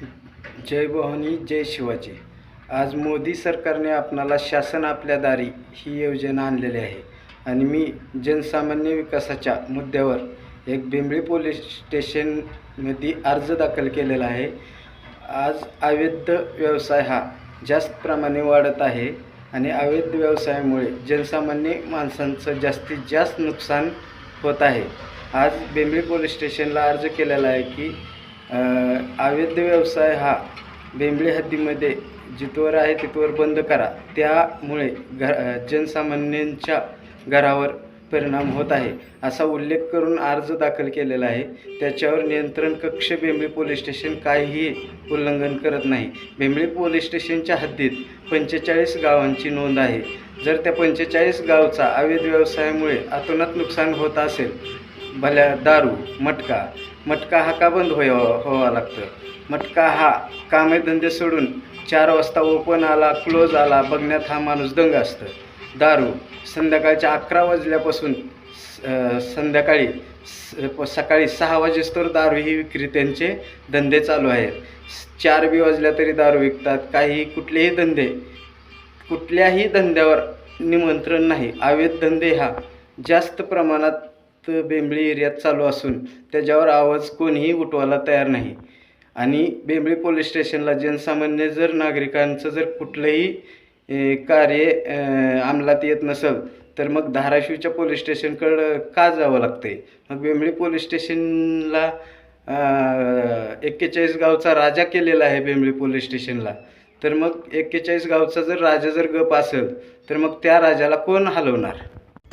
जय भवानी जय शिवाजी. आज मोदी सरकारने आपणाला शासन आपल्या दारी ही योजना आणलेली आहे. आणि मी जनसामान्य विकासाच्या मुद्द्यावर एक बेंबळी पोलीस स्टेशनमध्ये अर्ज दाखल केलेला आहे. आज अवैध व्यवसाय हा जास्त प्रमाणे वाढत आहे आणि अवैध व्यवसायामुळे जनसामान्य माणसांचं जास्तीत जास्त नुकसान होत आहे. आज बेंबळी पोलीस स्टेशनला अर्ज केलेला आहे की अवैध व्यवसाय हा बेंबळी हद्दीमध्ये जिथवर आहे तिथवर बंद करा. त्यामुळे घ जनसामान्यांच्या घरावर परिणाम होत आहे. असा उल्लेख करून अर्ज दाखल केलेला आहे. त्याच्यावर नियंत्रण कक्ष बेंबळी पोलीस स्टेशन काहीही उल्लंघन करत नाही. बेंबळी पोलीस स्टेशनच्या हद्दीत पंचेचाळीस गावांची नोंद आहे. जर त्या पंचेचाळीस गावचा अवैध व्यवसायामुळे अतोनात नुकसान होत असेल भल्या दारू मटका मटका हा का बंद होय व्हावा लागतं मटका हा कामेधंदे सोडून चार वाजता ओपन आला क्लोज आला बघण्यात हा माणूस दंग असतं दारू संध्याकाळच्या अकरा वाजल्यापासून स- संध्याकाळी स- प- सकाळी सहा वाजेस्तोवर दारू ही विक्री त्यांचे धंदे चालू आहेत. चार बी वाजल्या तरी दारू विकतात. काही कुठलेही धंदे कुठल्याही धंद्यावर निमंत्रण नाही. अवैध धंदे हा जास्त प्रमाणात बेंबळी एरियात चालू असून त्याच्यावर आवाज कोणीही उठवायला तयार नाही. आणि बेंबळी पोलीस स्टेशनला जनसामान्य जर नागरिकांचं जर कुठलंही कार्य अंमलात येत नसेल तर मग धाराशिवच्या पोलीस स्टेशनकडं का जावं लागते मग बेंबळी पोलीस स्टेशनला एक्केचाळीस गावचा राजा केलेला आहे बेंबळी पोलीस स्टेशनला. तर मग एक्केचाळीस गावचा जर राजा जर गप असेल तर मग त्या राजाला कोण हलवणार?